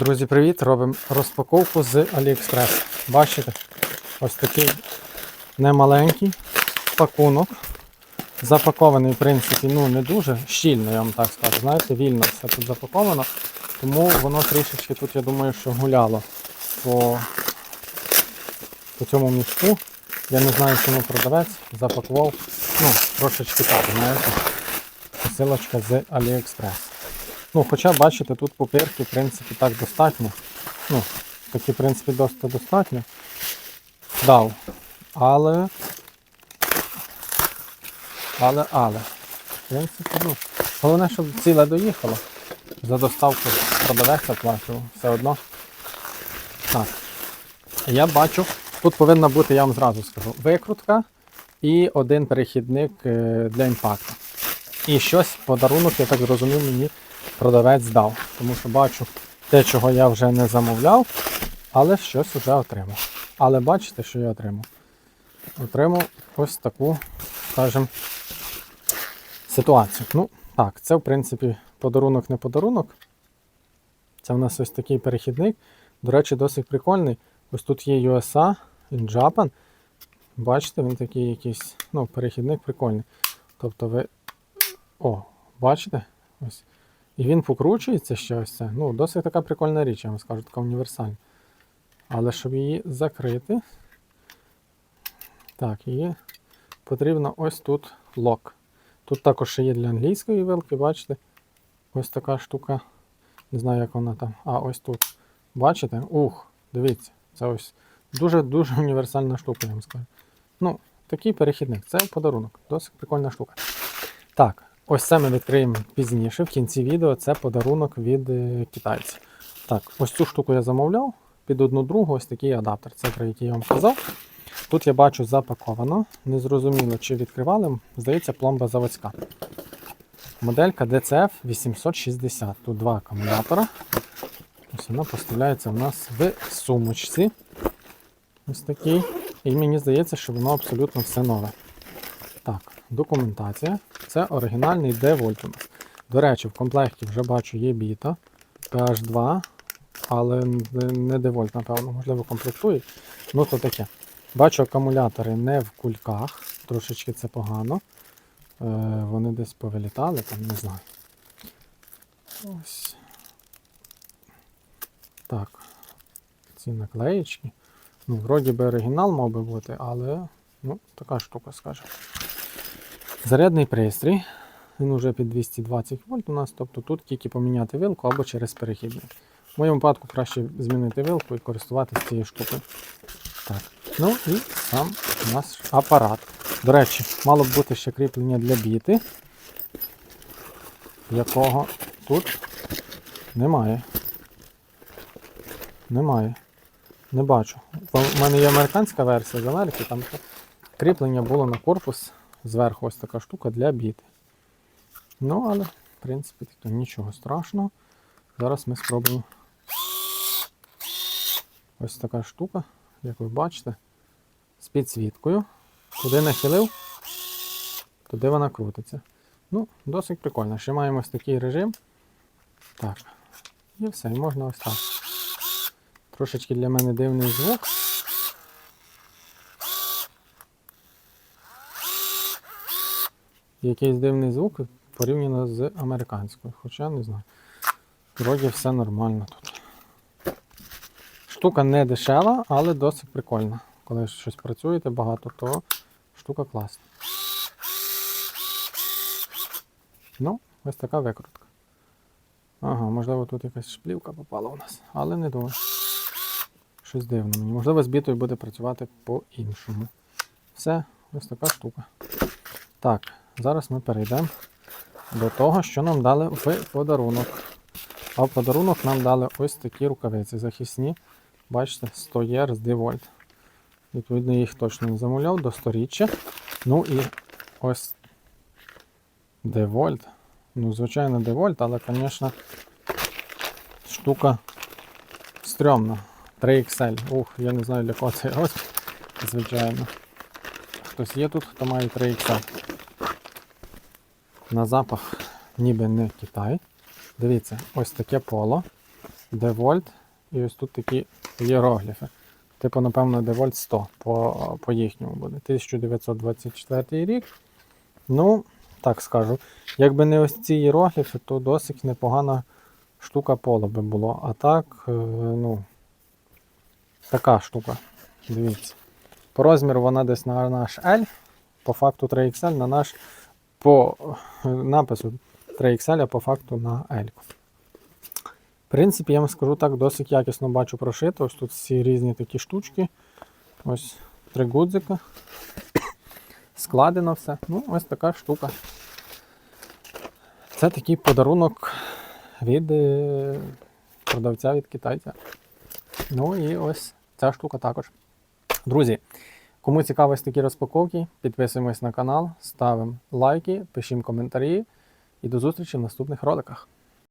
Друзі, привіт! Робимо розпаковку з AliExpress. Бачите? Ось такий немаленький пакунок. Запакований, в принципі, ну не дуже щільно, я вам так скажу. Знаєте, вільно все тут запаковано. Тому воно трішечки тут, я думаю, що гуляло по, по цьому мішку. Я не знаю, чому продавець запакував. Ну, трошечки так, знаєте. Посилочка з AliExpress. Ну, хоча, бачите, тут пупирки, в принципі, так достатньо. Ну, такі, в принципі, досить достатньо. Дав. Але. Але, але. В принципі, ну. Головне, щоб ціле доїхало. За доставку продавець оплачував. Все одно. Так. Я бачу, тут повинна бути, я вам зразу скажу, викрутка і один перехідник е, для імпакту. І щось подарунок, я так зрозумів, мені продавець здав. Тому що бачу те, чого я вже не замовляв, але щось вже отримав. Але бачите, що я отримав? Отримав ось таку, скажімо, ситуацію. Ну, так, це в принципі подарунок не подарунок. Це в нас ось такий перехідник. До речі, досить прикольний. Ось тут є USA in Japan. Бачите, він такий якийсь, ну, перехідник прикольний. Тобто ви. О, бачите? Ось. І він покручується ще ось це. Ну, досить така прикольна річ, я вам скажу, така універсальна. Але щоб її закрити, так, її потрібно ось тут лок. Тут також є для англійської вилки, бачите? Ось така штука. Не знаю, як вона там. А, ось тут. Бачите? Ух, дивіться, це ось дуже-дуже універсальна штука, я вам скажу. Ну, такий перехідник. Це подарунок. Досить прикольна штука. Так, ось це ми відкриємо пізніше, в кінці відео. Це подарунок від е, китайців. Так, ось цю штуку я замовляв. Під одну другу ось такий адаптер. Це про який я вам казав. Тут я бачу запаковано. Незрозуміло, чи відкривали. Здається, пломба заводська. Моделька DCF 860. Тут два акумулятора. Ось вона поставляється у нас в сумочці. Ось такий. І мені здається, що воно абсолютно все нове. Документація. Це оригінальний D-Volt у нас. До речі, в комплекті вже бачу є біта PH2, але не D-Volt, напевно, можливо, комплектують. Ну, то таке. Бачу акумулятори не в кульках, трошечки це погано. Е, вони десь повилітали, там не знаю. Ось. Так. Ці наклеєчки. Ну, вроді би оригінал мав би бути, але ну, така штука, скажімо. Зарядний пристрій. Він вже під 220 вольт у нас, тобто тут тільки поміняти вилку або через перехідник. В моєму випадку краще змінити вилку і користуватися цією штукою. Так. Ну і сам наш апарат. До речі, мало б бути ще кріплення для біти, якого тут немає. Немає. Не бачу. У мене є американська версія з Америки, там кріплення було на корпус, зверху ось така штука для біти. Ну, але, в принципі, таке нічого страшного. Зараз ми спробуємо. Ось така штука, як ви бачите, з підсвіткою. Куди нахилив, туди вона крутиться. Ну, досить прикольно. Ще маємо ось такий режим. Так. І все, і можна ось так. Трошечки для мене дивний звук. Якийсь дивний звук порівняно з американською, хоча не знаю. Вроді все нормально тут. Штука не дешева, але досить прикольна. Коли щось працюєте багато, то штука класна. Ну, ось така викрутка. Ага, можливо, тут якась шплівка попала у нас, але не думаю. Щось дивно мені. Можливо, з бітою буде працювати по-іншому. Все, ось така штука. Так, зараз ми перейдемо до того, що нам дали в подарунок. А в подарунок нам дали ось такі рукавиці захисні. Бачите, 100 єр з Девольт. Відповідно, їх точно не замовляв до 100-річчя. Ну і ось Девольт. Ну, звичайно, Девольт, але, звісно, штука стрьомна. 3XL. Ух, я не знаю для кого цей розмір. Звичайно. Хтось є тут, хто має 3XL. На запах ніби не Китай. Дивіться, ось таке поло. Девольт. І ось тут такі іерогліфи. Типу, напевно, Девольт 100 по, по їхньому буде. 1924 рік. Ну, так скажу. Якби не ось ці іерогліфи, то досить непогана штука поло би було. А так, е, ну, така штука. Дивіться. По розміру вона десь на наш L, по факту 3XL, на наш по напису 3XL, а по факту на L. В принципі, я вам скажу так, досить якісно бачу прошито. Ось тут всі різні такі штучки. Ось три гудзика. Складено все. Ну, ось така штука. Це такий подарунок від е, продавця від китайця. Ну і ось ця штука також. Друзі, кому цікавились такі розпаковки, підписуємось на канал, ставимо лайки, пишімо коментарі і до зустрічі в наступних роликах.